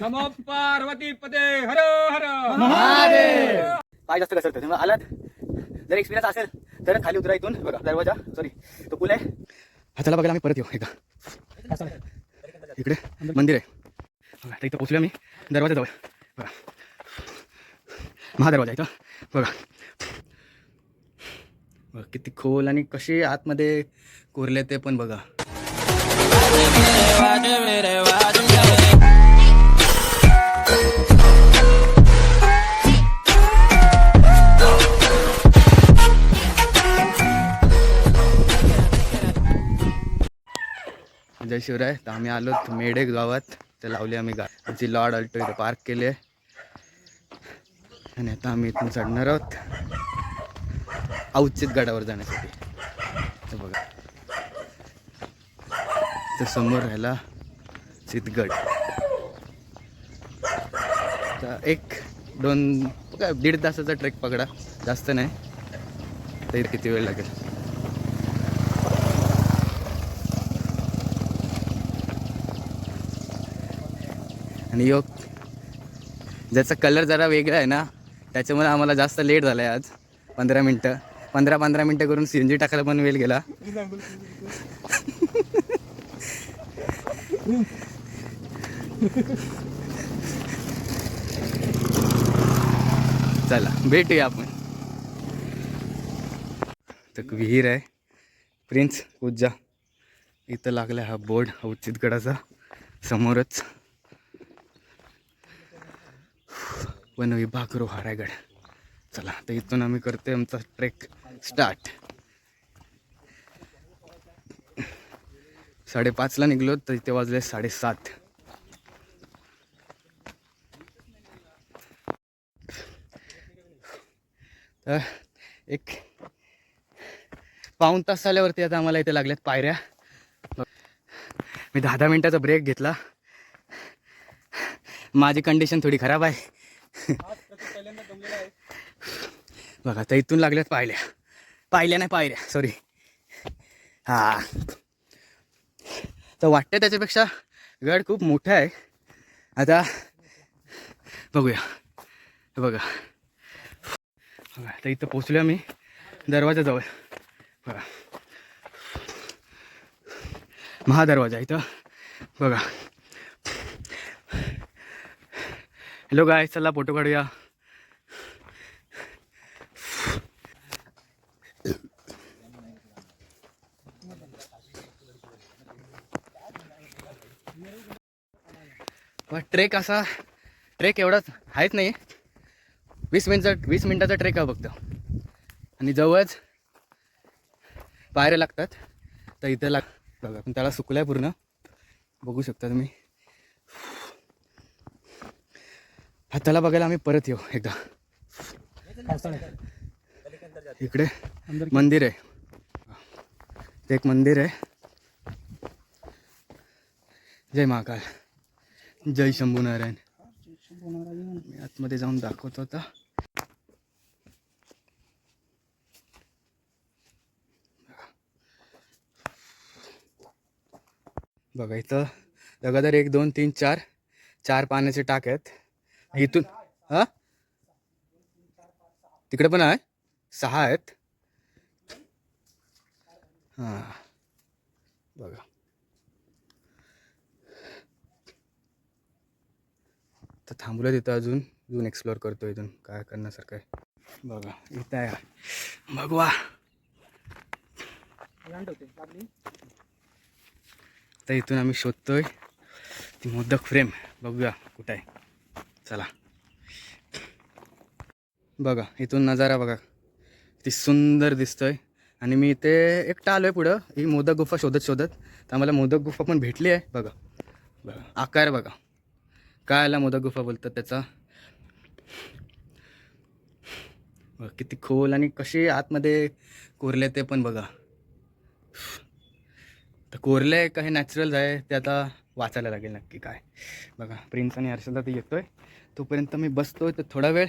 नमो पार्वती पदे हर हर पाय जास्त घसरतं आलात. जर एक्सपिरियन्स असेल तर खाली उतरा इथून. बघा दरवाजा. सॉरी तो पूल आहे. हा चला बघायला आम्ही परत येऊ. एकदा. इकडे. मंदिर आहे. बघा इथं पोचलो मी दरवाजा जवळ. बघा. महादरवाजा इथं. बघा. बघा किती खोल आणि कसे आतमध्ये कोरले ते पण बघा. जय शिवराय तर आम्ही आलो मेढे गावात. तर लावली आम्ही गा आमची लॉड अल्टो इथं पार्क केली. आहे आणि आता आम्ही इथून चढणार आहोत. औचित गडावर जाण्यासाठी. तर बघा. तर समोर राहिला चितगड तर एक दोन काय दीड तासाचा ट्रेक पकडा. जास्त नाही. तर किती वेळ लागेल? आणि योग ज्याचा कलर जरा वेगळा आहे ना त्याच्यामुळे आम्हाला जास्त लेट झालं आहे आज. पंधरा मिनटं. पंधरा पंधरा मिनटं करून सी एन जी टाकायला पण वेळ गेला. चला भेटूया आपण. तर विहीर आहे. प्रिन्स उज्जा इथं लागला हा बोर्ड उच्चितगडाचा समोरच. वन विभाग रायगड चला तर इथून आम्ही करतोय आमचा ट्रेक स्टार्ट साडेपाचला निघलो तर इथे वाजले साडेसात तर एक पाऊण तास झाल्यावरती आता आम्हाला इथे लागल्यात पायऱ्या. मी दहा दहा मिनटाचा ब्रेक घेतला. माझी कंडिशन थोडी खराब आहे. बघा तर इथून लागल्यात पाहिल्या पाहिल्या नाही पाहिल्या सॉरी हा. तर वाटतं त्याच्यापेक्षा गड खूप मोठा आहे. आता बघूया. बघा. बघा तर इथं पोचलो आम्ही. दरवाजाजवळ बघा. महादरवाजा इथं. बघा. हॅलो गाय चला फोटो काढूया. पण ट्रेक असा. ट्रेक एवढाच आहेच नाही. वीस मिनिटचा वीस मिनिटाचा ट्रेक आहे फक्त. आणि जवळच पायऱ्या लागतात. तर इथं लाग बघा पण त्याला सुकलं आहे पूर्ण. बघू शकता तुम्ही. हा त्याला बघायला आम्ही परत येऊ एकदा. इकडे मंदिर आहे. ते एक मंदिर आहे. जय महाकाल. जय शंभूनारायण मी आतमध्ये जाऊन दाखवतो आता. बघा इथं लगातार एक दोन तीन चार चार पाण्याचे टाक आहेत. इथून हा? तिकडे पण आहे? सहा आहेत. हां. बघा. तर थांबलो तिथं अजून. अजून एक्सप्लोअर करतो इथून. काय करण्यासारखं आहे. बघा. इथं आहे. भगवा तर इथून आम्ही शोधतोय. ती मोदक फ्रेम बघूया कुठं आहे. चला. बघा इथून नजारा बघा. ती सुंदर दिसतोय. आणि मी इथे एकटा आलो आहे पुढं. ही मोदक गुफा शोधत शोधत. तर आम्हाला मोदक गुफा पण भेटली आहे. बघा. बघा. आकार बघा. काय आला मोदक गुफा बोलतात त्याचा? बघा, किती खोल आणि कसे आतमध्ये कोरले ते पण बघा. तर कोरले आहे का हे नॅचरल आहे. ते आता वाचायला लागेल नक्की काय. बघा प्रिन्स आणि हर्षदा ते आहे तोपर्यंत मी बसतो आहे तर थोडा वेळ.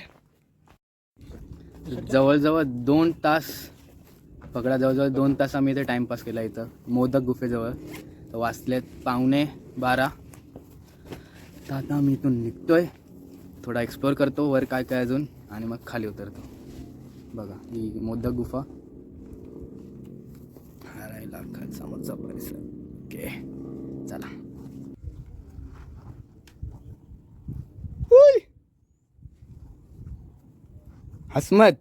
जवळजवळ दोन तास पकडा जवळजवळ दोन तास आम्ही इथे टाईमपास केला इथं मोदक गुफेजवळ. तर वाचलेत पावणे बारा. तर आता मी इथून निघतोय. थोडा एक्सप्लोअर करतो वर काय काय अजून आणि मग खाली उतरतो. बघा ही मोदक गुफा. हरायला राहिला खाल परिसर. ओके चला उय! हसमत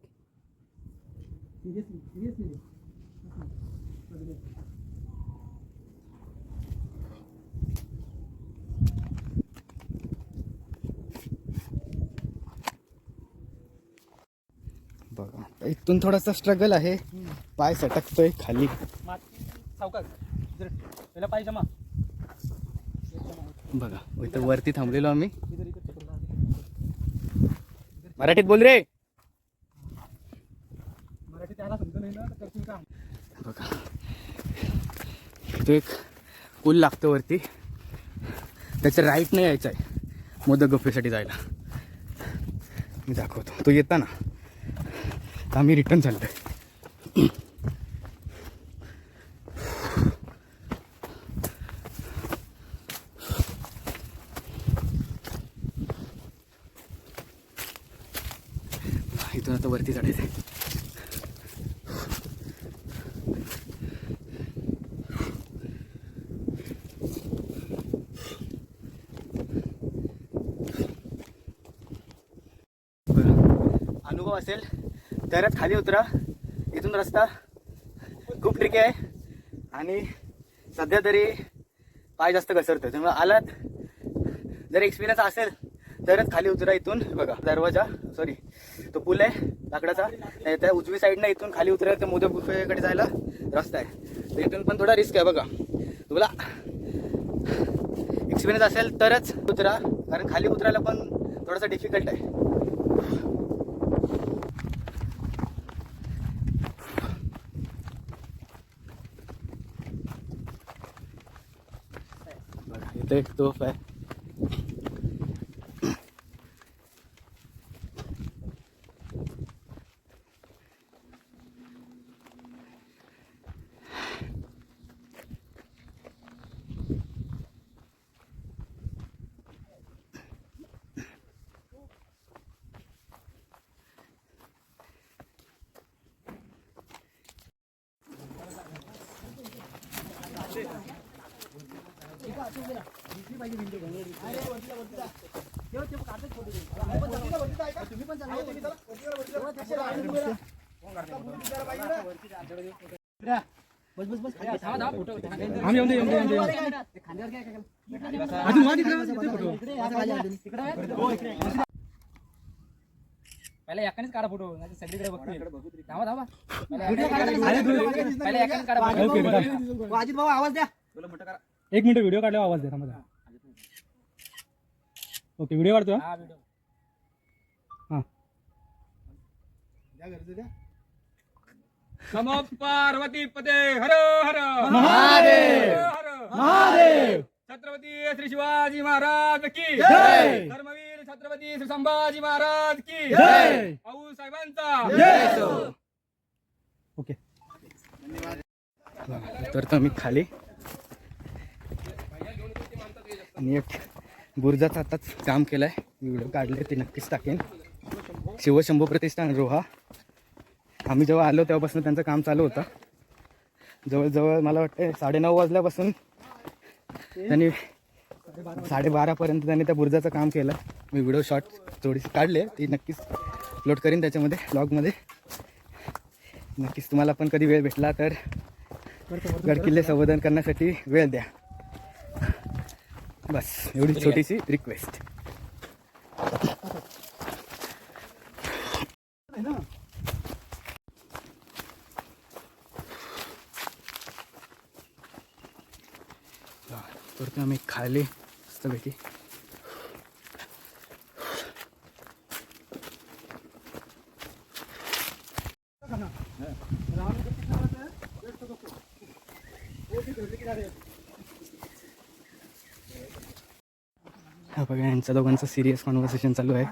बघा इथून थोडासा स्ट्रगल आहे. पाय सटकतोय खाली. बघा इथं वरती थांबलेलो आम्ही. मराठीत बोल रे मराठी त्याला समजत नाही ना तर करशील काम बघा. तो एक पूल लागतं वरती. त्याच्या राईट नाही यायचं आहे. मोदक गप्पेसाठी जायला. मी दाखवतो. तो येताना. आम्ही रिटर्न चाललोय इथून आता वरती चढायचं आहे बरं. अनुभव असेल तरच खाली उतरा. इथून रस्ता खूप ट्रिकी आहे. आणि सध्या तरी पाय जास्त घसरतो त्यामुळे आलात जर एक्सपिरियन्स असेल तरच खाली उतरा इथून. बघा दरवाजा सॉरी तो पूल आहे लाकडाचा. त्या- त्या उजवी साईडनं इथून खाली उतरा तर मोदक गुफेकडे जायला रस्ता आहे. तर इथून पण थोडा रिस्क आहे बघा. तुला एक्सपिरियन्स असेल तरच उतरा. कारण खाली उतरायला पण थोडासा डिफिकल्ट आहे. Thank you, fé. येऊन येऊन. अजून वा तिकडे, फोटो. पहिला एकानेच काढा फोटो नाही सगळीकडे बघतील. धावा धावा पहिला एकानेच काढा. अजित भाऊ आवाज द्या. एक मिनिट व्हिडिओ काढल्यावर आवाज द्या थांबा. ओके व्हिडिओ काढतो हा? हा व्हिडिओ नमो पार्वती पदे हर हर महादेव! हर महादेव! छत्रपती श्री शिवाजी महाराज की जय! धर्मवीर छत्रपती श्री संभाजी महाराज की जय! भाऊ साहेबांचा. ओके. तर तर मी खाली. आणि एक बुरजाचं आताच काम केलं आहे व्हिडिओ काढले ते नक्कीच टाकेन. शिवशंभू प्रतिष्ठान रोहा. आम्ही जेव्हा आलो तेव्हापासून त्यांचं काम चालू होतं. जवळजवळ मला वाटतं साडेनऊ वाजल्यापासून त्यांनी साडेबारापर्यंत त्यांनी त्या बुरजाचं काम केलं. मी व्हिडिओ शॉर्ट थोडीशी काढले ती नक्कीच अपलोड करीन त्याच्यामध्ये ब्लॉगमध्ये नक्कीच तुम्हाला पण कधी वेळ भेटला तर गडकिल्ले संवर्धन करण्यासाठी वेळ द्या. बस एवढी छोटीशी रिक्वेस्ट तर आम्ही खाली मस्तपैकी हा बघा यांचा दोघांचं सिरियस कॉन्व्हर्सेशन चालू आहे.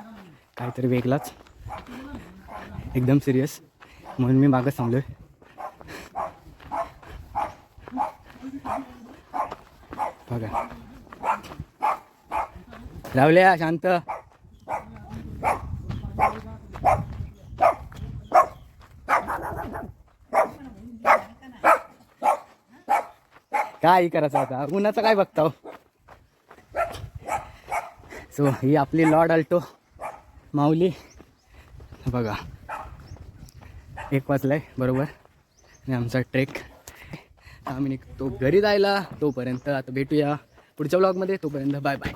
काहीतरी वेगळाच. एकदम सिरियस म्हणून मी मागं सांगलोय. बघा. रावल्या शांत. काय करायचं आता? उन्हाचं काय बघताव? सो ही आपली लॉर्ड अल्टो माऊली. बघा. एक वाजलाय बरोबर? आणि आमचा ट्रेक. आम्ही निघतो घरी जायला. तोपर्यंत आता भेटूया पुढच्या ब्लॉगमध्ये तोपर्यंत बाय बाय